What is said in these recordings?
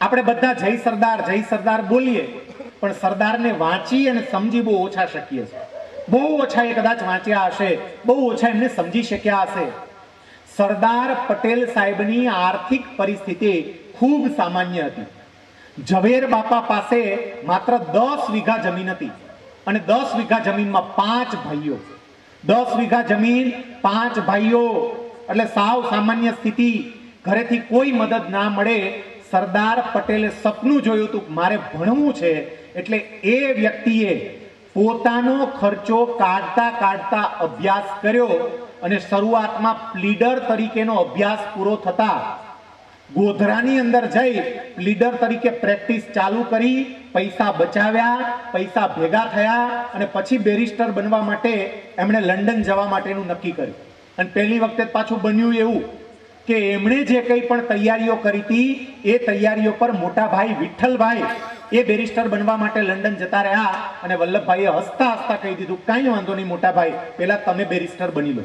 આપણે બધા જય સરદાર જય સરદાર બોલીએ, પણ સરદારને વાંચી અને સમજી બહુ ઓછા શકીએ છીએ. બહુ ઓછા એ કદાચ વાંચ્યા હશે, બહુ ઓછા એમને સમજી શક્યા હશે. સરદાર પટેલ સાહેબની આર્થિક પરિસ્થિતિ ખૂબ સામાન્ય હતી. ઝવેર બાપા પાસે માત્ર દસ વીઘા જમીન હતી અને દસ વીઘા જમીનમાં પાંચ ભાઈઓ. દસ વીઘા જમીન, પાંચ ભાઈઓ. એટલે સાવ સામાન્ય સ્થિતિ. ઘરેથી કોઈ મદદ ના મળે સરદાર પટેલે સપનું જોયું હતું મારે ભણવું છે એટલે એ વ્યક્તિએ પોતાનો ખર્ચો કાઢતા કાઢતા અભ્યાસ કર્યો અને શરૂઆતમાં પ્લીડર તરીકેનો અભ્યાસ પૂરો થતા ગોધરાની અંદર જઈ લીડર તરીકે પ્રેક્ટિસ ચાલુ કરી, પૈસા બચાવ્યા, પૈસા ભેગા થયા અને પછી બેરિસ્ટર બનવા માટે એમણે લંડન જવા માટેનું નક્કી કર્યું. અને પહેલી વખતે પાછું બન્યું એવું. કે એમણે જે કંઈ પણ તૈયારીઓ કરી હતી, એ તૈયારીઓ પર મોટાભાઈ વિઠ્ઠલભાઈ, એ બેરિસ્ટર બનવા માટે લંડન જતા રહ્યા અને વલ્લભભાઈએ હસતા હસતા કહી દીધું, કાંઈ વાંધો નહીં મોટાભાઈ, પહેલાં તમે બેરિસ્ટર બની લો.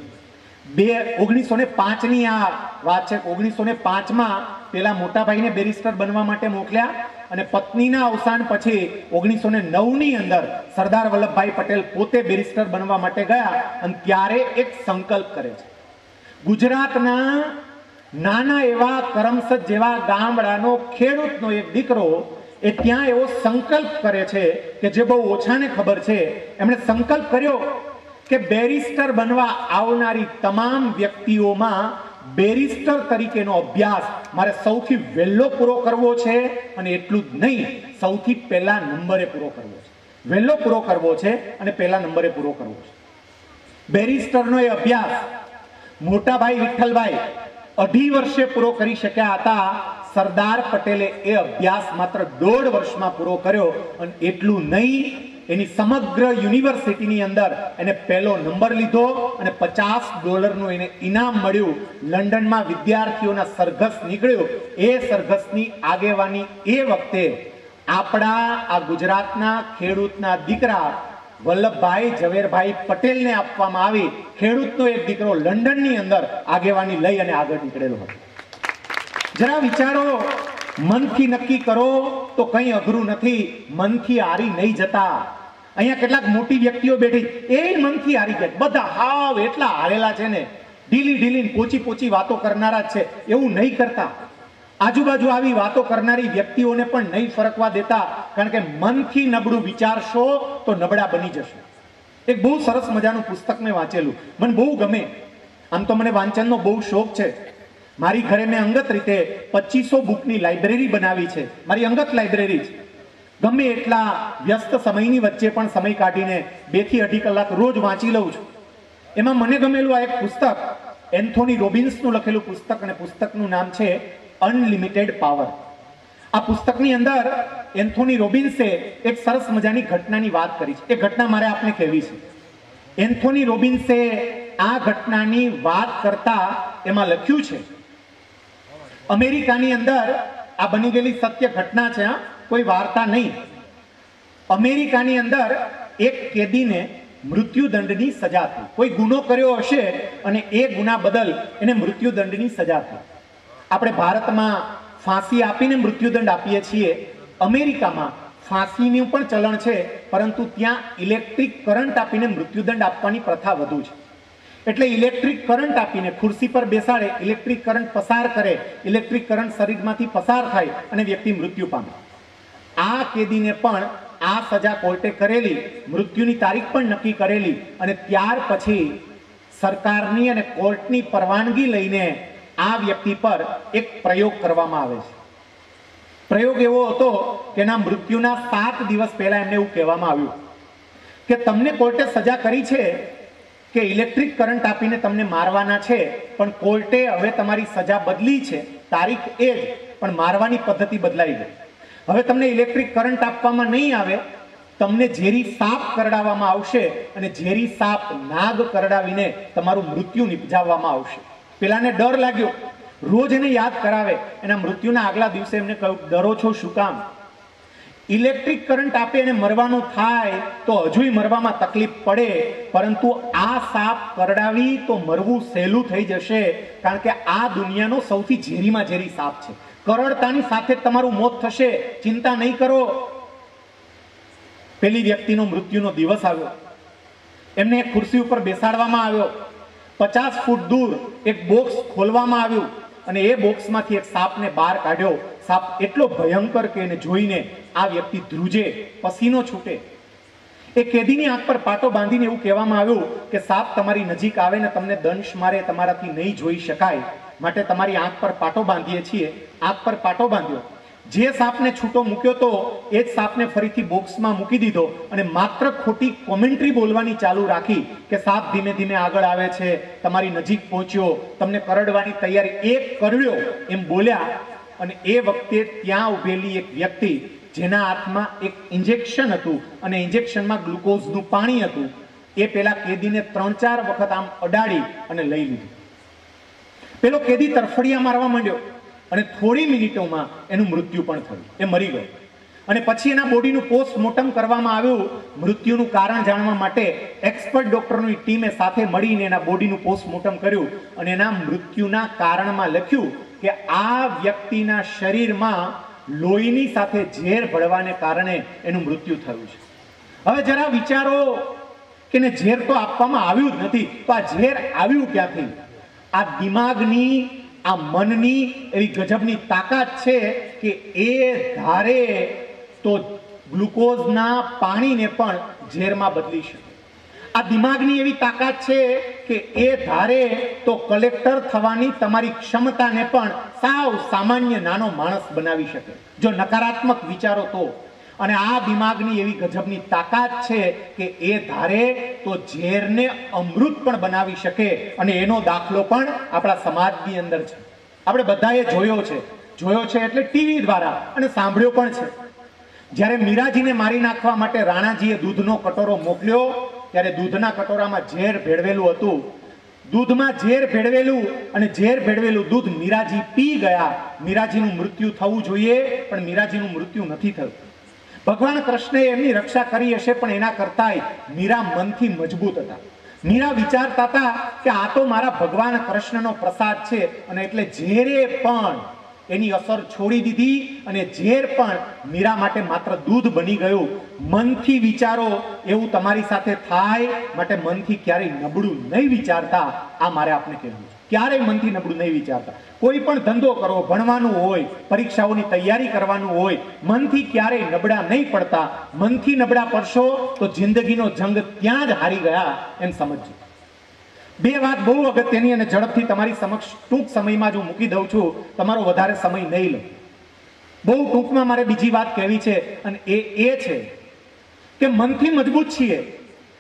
બે ઓગણીસો ને પાંચની આ વાત છે ઓગણીસો ને પાંચમાં પેલા મોટાભાઈને બેરિસ્ટર બનવા માટે મોકલ્યા અને પત્નીના અવસાન પછી ઓગણીસો ને નવની અંદર સરદાર વલ્લભભાઈ પટેલ પોતે બેરિસ્ટર બનવા માટે ગયા અને ત્યારે એક સંકલ્પ કરે છે. ગુજરાતના નાના એવા કરમસદ જેવા ગામડાનો ખેડૂતનો એક દીકરો એ ત્યાં એવો સંકલ્પ કરે છે કે જે બહુ ઓછાને ખબર છે. એમણે સંકલ્પ કર્યો કે બેરિસ્ટર બનવા આવનારી તમામ વ્યક્તિઓમાં બેરિસ્ટર તરીકેનો અભ્યાસ મારે સૌથી વહેલો પૂરો કરવો છે અને એટલું જ નહીં, સૌથી પહેલા નંબરે પૂરો કરવો છે. વહેલો પૂરો કરવો છે અને પહેલા નંબરે પૂરો કરવો છે. બેરિસ્ટરનો એ અભ્યાસ મોટાભાઈ વિઠ્ઠલભાઈ અઢી વર્ષે પૂરો કરી શક્યા હતા. સરદાર પટેલે એ અભ્યાસ માત્ર દોઢ વર્ષમાં પૂરો કર્યો અને એટલું નહીં, એની સમગ્ર યુનિવર્સિટીની અંદર એને પહેલો નંબર લીધો અને પચાસ ડોલરનું એને ઇનામ મળ્યું. લંડનમાં વિદ્યાર્થીઓના સરઘસ નીકળ્યું. એ સરઘસની આગેવાની એ વખતે આપણા આ ગુજરાતના ખેડૂતના દીકરા વલ્લભભાઈ ઝવેરભાઈ પટેલને આપવામાં આવી. ખેડૂતનો એક દીકરો લંડનની અંદર આગેવાની લઈ અને આગળ નીકળેલો હતો. જરા વિચારો, મનથી નક્કી કરો, તો કંઈ અઘરું નથી. મનથી હારી નહીં જતા. અહીંયા કેટલાક મોટી વ્યક્તિઓ બેઠી. એ મનથી હારી ગયા. બધા હાવ એટલા હારેલા છે ને. ઢીલી ઢીલી પોચી પોચી વાતો કરનારા છે. એવું નહીં કરતા. આજુબાજુ આવી વાતો કરનારી વ્યક્તિઓને પણ નહીં ફરકવા દેતા, કારણ કે મનથી નબળું વિચારશો તો નબળા બની જશો. એક બહુ સરસ મજાનું પુસ્તક મેં વાંચેલું. મને બહુ ગમે. આમ તો મને વાંચનનો બહુ શોખ છે. મારી ઘરે મેં અંગત રીતે પચીસો બુકની લાઇબ્રેરી બનાવી છે. મારી અંગત લાઇબ્રેરી છે ગમે એટલા વ્યસ્ત સમયની વચ્ચે પણ સમય કાઢીને બેથી અઢી કલાક રોજ વાંચી લઉં છું. એમાં મને ગમેલું આ એક પુસ્તક, એન્થોની રોબિન્સનું લખેલું પુસ્તક અને પુસ્તકનું નામ છે અનલિમિટેડ પાવર. આ પુસ્તકની અંદર એન્થોની રોબિન્સે એક સરસ મજાની ઘટનાની વાત કરી છે. એ ઘટના મારે આપને કહેવી છે. એન્થોની રોબિન્સે આ ઘટનાની વાત કરતા એમાં લખ્યું છે, અમેરિકાની અંદર આ બની ગયેલી સત્ય ઘટના છે કોઈ વાર્તા નહીં. અમેરિકાની અંદર એક કેદીને મૃત્યુદંડની સજા થઈ. કોઈ ગુનો કર્યો હશે અને એ ગુના બદલ એને મૃત્યુદંડની સજા થઈ. આપણે ભારતમાં ફાંસી આપીને મૃત્યુદંડ આપીએ છીએ. અમેરિકામાં ફાંસીનું પણ ચલણ છે, પરંતુ ત્યાં ઇલેક્ટ્રિક કરંટ આપીને મૃત્યુદંડ આપવાની પ્રથા વધુ છે. એટલે ઇલેક્ટ્રિક કરંટ આપીને ખુરશી પર બેસાડે, ઇલેક્ટ્રિક કરંટ પસાર કરે, ઇલેક્ટ્રિક કરંટ શરીરમાંથી પસાર થાય અને વ્યક્તિ મૃત્યુ પામે. આ કેદીને પણ આ સજા કોર્ટે કરેલી, મૃત્યુની તારીખ પણ નક્કી કરેલી અને ત્યાર પછી સરકારની અને કોર્ટની પરવાનગી લઈને આ વ્યક્તિ પર એક પ્રયોગ કરવામાં આવે છે. પ્રયોગ એવો હતો કે એના મૃત્યુના સાત દિવસ પહેલાં એમને એવું કહેવામાં આવ્યું કે તમને કોર્ટે સજા કરી છે કે ઇલેક્ટ્રિક કરંટ આપીને તમને મારવાના છે, પણ કોર્ટે હવે તમારી સજા બદલી છે. તારીખ એ જ, પણ મારવાની પદ્ધતિ બદલાઈ ગઈ. હવે તમને ઇલેક્ટ્રિક કરંટ આપવામાં નહીં આવે, તમને ઝેરી સાપ કરડાવવામાં આવશે અને ઝેરી સાપ નાગ કરડાવીને તમારું મૃત્યુ નિપજાવવામાં આવશે. પેલાને ડર લાગ્યો. રોજ એને યાદ કરાવે. એના મૃત્યુના આગલા દિવસે એમને કહ્યું, ડરો છો શું કામ? ઇલેક્ટ્રિક કરંટ આપે એને મરવાનું થાય તો હજુય મરવામાં તકલીફ પડે, પરંતુ આ સાપ કરડાવી તો મરવું સહેલું થઈ જશે, કારણ કે આ દુનિયાનો સૌથી ઝેરીમાં ઝેરી સાપ છે. કરડતાની સાથે તમારું મોત થશે. ચિંતા નહીં કરો. પેલી વ્યક્તિનો મૃત્યુનો દિવસ આવ્યો. એમને ખુરશી ઉપર બેસાડવામાં આવ્યો. પચાસ ફૂટ દૂર એક બોક્સ ખોલવામાં આવ્યું અને એ બોક્સમાંથી એક સાપને બહાર કાઢ્યો. સાપ એટલો ભયંકર કે એને જોઈને આ વ્યક્તિ ધ્રુજે, પસીનો છૂટે. એ કેદીની આંખ પર પાટો બાંધીને એવું કહેવામાં આવ્યું કે, સાપ તમારી નજીક આવે ને તમને દંશ મારે, તમારાથી નહીં જોઈ શકાય. માટે તમારી આંખ પર પાટો બાંધીએ છીએ. આંખ પર પાટો બાંધ્યો. જે સાપને છૂટો મૂક્યો તો એ જ સાપને ફરીથી બોક્સમાં મૂકી દીધો અને માત્ર ખોટી કોમેન્ટ્રી બોલવાની ચાલુ રાખી કે સાપ ધીમે ધીમે આગળ આવે છે, તમારી નજીક પહોંચ્યો, તમને કરડવાની તૈયારી એક કરડ્યો એમ બોલ્યા અને એ વખતે ત્યાં ઉભેલી એક વ્યક્તિ જેના હાથમાં એક ઇન્જેક્શન હતું અને ઇન્જેક્શનમાં ગ્લુકોઝનું પાણી હતું, એ પેલા કેદીને ત્રણ ચાર વખત આમ અડાડી અને લઈ લીધું. પેલો કેદી તરફડિયા મારવા માંડ્યો. અને થોડી મિનિટોમાં એનું મૃત્યુ પણ થયું. એ મરી ગયો. અને પછી એના બોડીનું પોસ્ટમોર્ટમ કરવામાં આવ્યું. મૃત્યુનું કારણ જાણવા માટે એક્સપર્ટ ડોક્ટરની ટીમે સાથે મળીને એના બોડીનું પોસ્ટમોર્ટમ કર્યું અને એના મૃત્યુના કારણમાં લખ્યું કે આ વ્યક્તિના શરીરમાં લોહીની સાથે ઝેર ભળવાને કારણે એનું મૃત્યુ થયું છે. હવે જરા વિચારો કે ઝેર તો આપવામાં આવ્યું જ નથી, તો આ ઝેર આવ્યું ક્યાંથી? આ દિમાગની આ મનની એવી ગજબની તાકાત છે કે એ ધારે તો ગ્લુકોઝના પાણીને પણ ઝેરમાં બદલી શકે. આ દિમાગની એવી તાકાત છે કે એ ધારે તો કલેક્ટર થવાની તમારી ક્ષમતાને પણ સાવ સામાન્ય નાનો માણસ બનાવી શકે. જો નકારાત્મક વિચારો તો અને આ દિમાગની એવી ગજબની તાકાત છે કે એ ધારે તો ઝેરને અમૃત પણ બનાવી શકે અને એનો દાખલો પણ આપણા સમાજની અંદર છે. આપણે બધાએ જોયો છે. જોયો છે એટલે ટીવી દ્વારા અને સાંભળ્યો પણ છે. જ્યારે મીરાજીને મારી નાખવા માટે રાણાજીએ દૂધનો કટોરો મોકલ્યો, ત્યારે દૂધના કટોરામાં ઝેર ભેળવેલું હતું. દૂધમાં ઝેર ભેળવેલું અને ઝેર ભેળવેલું દૂધ મીરાજી પી ગયા. મીરાજીનું મૃત્યુ થવું જોઈએ, પણ મીરાજીનું મૃત્યુ નથી થયું. ભગવાન કૃષ્ણએ એમની રક્ષા કરી હશે, પણ એના કરતાંય મીરા મનથી મજબૂત હતા. મીરા વિચારતા હતા કે આ તો મારા ભગવાન કૃષ્ણનો પ્રસાદ છે, અને એટલે ઝેરે પણ એની અસર છોડી દીધી, અને ઝેર પણ મીરા માટે માત્ર દૂધ બની ગયું. મનથી વિચારો, એવું તમારી સાથે થાય, માટે મનથી ક્યારેય નબળું નહીં વિચારતા, આ મારે આપને કહેવું છે. ક્યારેય મનથી નબળું નહીં વિચારતા. કોઈ પણ ધંધો કરવો ભણવાનું હોય, પરીક્ષાઓની તૈયારી કરવાનું હોય, મનથી ક્યારેય નબળા નહીં પડતા. મનથી નબળા પડશો તો જિંદગીનો જંગ ત્યાં જ હારી ગયા એમ સમજજો. બે વાત બહુ અગત્યની અને ઝડપથી તમારી સમક્ષ ટૂંક સમયમાં જ મૂકી દઉં છું. તમારો વધારે સમય નહીં લો. બહુ ટૂંકમાં મારે બીજી વાત કહેવી છે અને એ એ છે કે મનથી મજબૂત છીએ.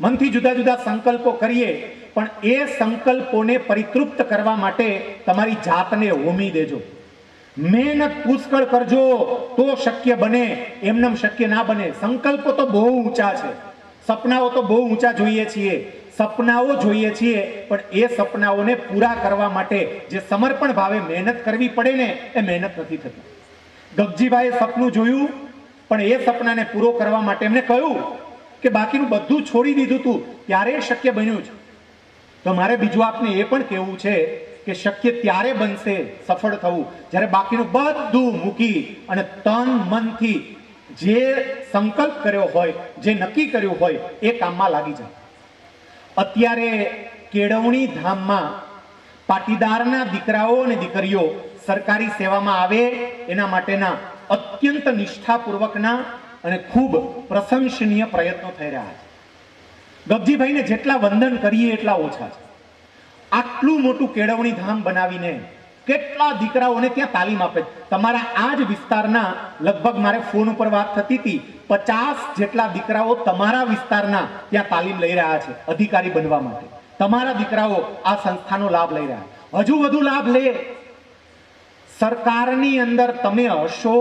મનથી જુદા જુદા સંકલ્પો કરીએ. પણ એ સંકલ્પોને પરિતૃપ્ત કરવા માટે તમારી જાતને હોમી દેજો. મહેનત પુષ્કળ કરજો તો શક્ય બને, એમનેમ શક્ય ના બને. સંકલ્પો તો બહુ ઊંચા છે. સપનાઓ તો બહુ ઊંચા જોઈએ છીએ. સપનાઓ જોઈએ છીએ, પણ એ સપનાઓને પૂરા કરવા માટે જે સમર્પણ ભાવે મહેનત કરવી પડે ને, એ મહેનત નથી થતી. ગગજીભાઈએ સપનું જોયું, પણ એ સપનાને પૂરો કરવા માટે એમને કહ્યું કે બાકીનું બધું છોડી દીધું તું, ત્યારે શક્ય બન્યું છે તો મારે બીજું આપને એ પણ કહેવું છે કે શક્ય ત્યારે બનશે, સફળ થવું, જ્યારે બાકીનું બધું મૂકી અને તન મનથી જે સંકલ્પ કર્યો હોય, જે નક્કી કર્યું હોય, એ કામમાં લાગી જાય. અત્યારે કેળવણી ધામમાં પાટીદારના દીકરાઓ અને દીકરીઓ સરકારી સેવામાં આવે, એના માટેના અત્યંત નિષ્ઠાપૂર્વકના અને ખૂબ પ્રશંસનીય પ્રયત્નો થઈ રહ્યા છે. ગગજીભાઈને જેટલા વંદન કરીએ એટલા ઓછા છે. આટલું મોટું કેળવણી ધામ બનાવીને કેટલા દીકરાઓને ત્યાં તાલીમ આપે તમારા આ જ વિસ્તારના, લગભગ મારે ફોન ઉપર વાત થતી હતી, પચાસ જેટલા દીકરાઓ તમારા વિસ્તારના ત્યાં તાલીમ લઈ રહ્યા છે, અધિકારી બનવા માટે. તમારા દીકરાઓ આ સંસ્થાનો લાભ લઈ રહ્યા. હજુ વધુ લાભ લે. સરકારની અંદર તમે હશો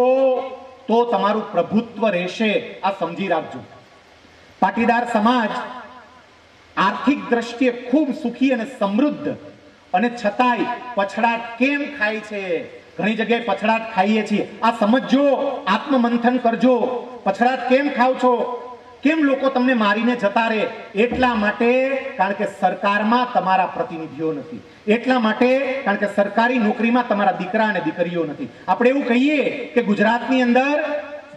તો તમારું પ્રભુત્વ રહેશે, આ સમજી રાખજો. પાટીદાર સમાજ આર્થિક દ્રષ્ટિએ ખૂબ સુખી અને સમૃદ્ધ. અને છતાંય પછડાટ કેમ ખાય છે? ઘણી જગ્યાએ પછડાટ ખાઈએ છીએ. આ સમજજો, આત્મમંથન કરજો. પછડાટ કેમ ખાવ છો? કેમ લોકો તમને મારીને જતા રહે? એટલા માટે કારણ કે સરકારમાં તમારા પ્રતિનિધિઓ નથી. એટલા માટે કારણ કે સરકારી નોકરીમાં તમારા દીકરા અને દીકરીઓ નથી. આપણે એવું કહીએ કે ગુજરાતની અંદર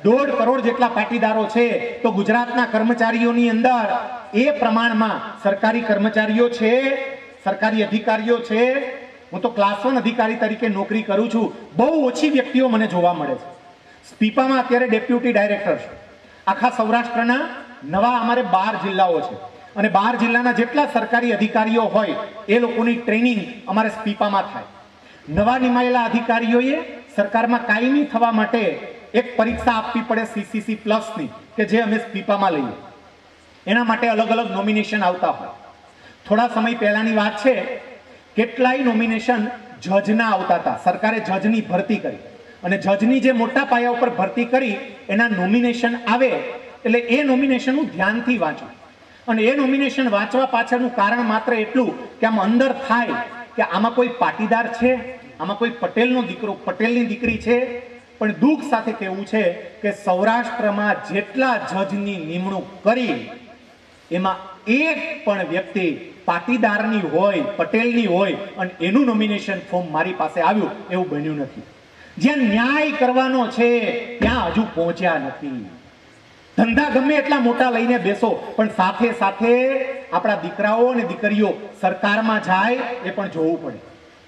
દોઢ કરોડ જેટલા પાટીદારો છે, તો ગુજરાતના કર્મચારીઓની અંદર એ પ્રમાણમાં સરકારી કર્મચારીઓ છે, સરકારી અધિકારીઓ છે. હું તો ક્લાસ વન અધિકારી તરીકે નોકરી કરું છું. બહુ ઓછી વ્યક્તિઓ મને જોવા મળે છે. સ્પીપામાં અત્યારે ડેપ્યુટી ડાયરેક્ટર છે. આખા સૌરાષ્ટ્રના નવા અમારે બાર જિલ્લાઓ છે. અને બાર જિલ્લાના જેટલા સરકારી અધિકારીઓ હોય, એ લોકોની ટ્રેનિંગ અમારે સ્પીપામાં થાય. નવા નિમાયેલા અધિકારીઓએ સરકારમાં કાયમી થવા માટે એક પરીક્ષા આપવી પડે સીસીસી પ્લસની કે જે અમે સ્પીપામાં લઈએ. એના માટે અલગ અલગ નોમિનેશન આવતા હોય. થોડા સમય પહેલાની વાત છે, કેટલાય નોમિનેશન જજના આવતા હતા. સરકારે જજની ભરતી કરી. અને જજની જે મોટા પાયા ઉપર ભરતી કરી, એના નોમિનેશન આવે એટલે એ નોમિનેશન હું ધ્યાનથી વાંચું. અને એ નોમિનેશન વાંચવા પાછળનું કારણ માત્ર એટલું કે આમ અંદર થાય કે આમાં કોઈ પાટીદાર છે, આમાં કોઈ પટેલનો દીકરો, પટેલની દીકરી છે પણ દુઃખ સાથે કહેવું છે કે સૌરાષ્ટ્રમાં જેટલા જજની નિમણૂક કરી, એમાં એક પણ વ્યક્તિ પાટીદારની હોય, પટેલની હોય, અને એનું નોમિનેશન ફોર્મ મારી પાસે આવ્યું, એવું બન્યું નથી. જ્યાં ન્યાય કરવાનો છે, ત્યાં હજુ પહોંચ્યા નથી. ધંધા ગમે એટલા મોટા લઈને બેસો, પણ સાથે સાથે આપણા દીકરાઓ અને દીકરીઓ સરકારમાં જાય, એ પણ જોવું પડે.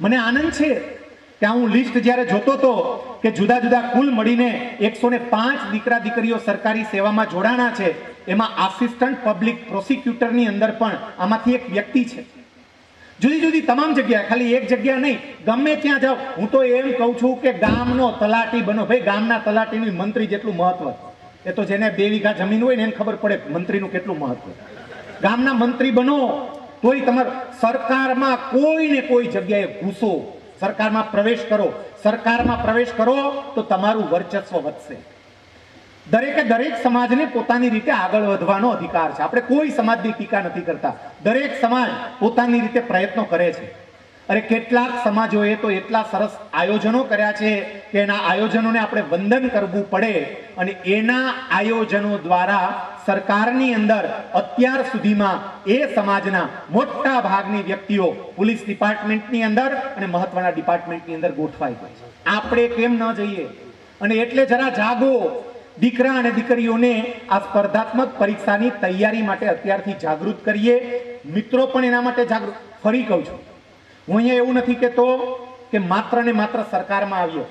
મને આનંદ છે ત્યાં હું લિસ્ટ જ્યારે જોતો હતો કે જુદા જુદા કુલ મળીને એકસો પાંચ દીકરા દીકરીઓ સરકારી સેવામાં જોડાણા છે, એમાં આસિસ્ટન્ટ પબ્લિક પ્રોસિક્યુટરની અંદર પણ આમાંથી એક વ્યક્તિ છે. જુદી જુદી તમામ જગ્યાએ, ખાલી એક જગ્યા નહીં, ગમે ત્યાં જાઓ. હું તો એમ કહું છું કે ગામનો તલાટી બનો. ભાઈ, ગામના તલાટીનું મંત્રી જેટલું મહત્વ. એ તો જેને બે વીઘા જમીન હોય ને એને ખબર પડે મંત્રીનું કેટલું મહત્વ. ગામના મંત્રી બનો, તોય તમારે સરકારમાં કોઈ ને કોઈ જગ્યાએ ઘૂસો. સરકારમાં પ્રવેશ કરો, સરકારમાં પ્રવેશ કરો, તો તમારું વર્ચસ્વ વધશે. દરેકે દરેક સમાજને પોતાની રીતે આગળ વધવાનો અધિકાર છે. આપણે કોઈ સમાજની ટીકા નથી કરતા. દરેક સમાજ પોતાની રીતે પ્રયત્નો કરે છે. અરે કેટલાક સમાજોએ તો એટલા સરસ આયોજનો કર્યા છે કે એના આયોજનોને આપણે વંદન કરવું પડે અને એના આયોજનો દ્વારા સરકારની અંદર અત્યાર સુધીમાં એ સમાજના મોટા ભાગની વ્યક્તિઓ પોલીસ ડિપાર્ટમેન્ટની અંદર અને મહત્વના ડિપાર્ટમેન્ટની અંદર ગોઠવાઈ ગઈ છે. આપણે કેમ ન જઈએ? અને એટલે જરા જાગો. દીકરા અને દીકરીઓને આ સ્પર્ધાત્મક પરીક્ષાની તૈયારી માટે અત્યારથી જાગૃત કરીએ. મિત્રો પણ એના માટે જાગૃત. ફરી કહું છું હું અહીંયા એવું નથી કહેતો કે માત્ર ને માત્ર સરકારમાં આવ્યો.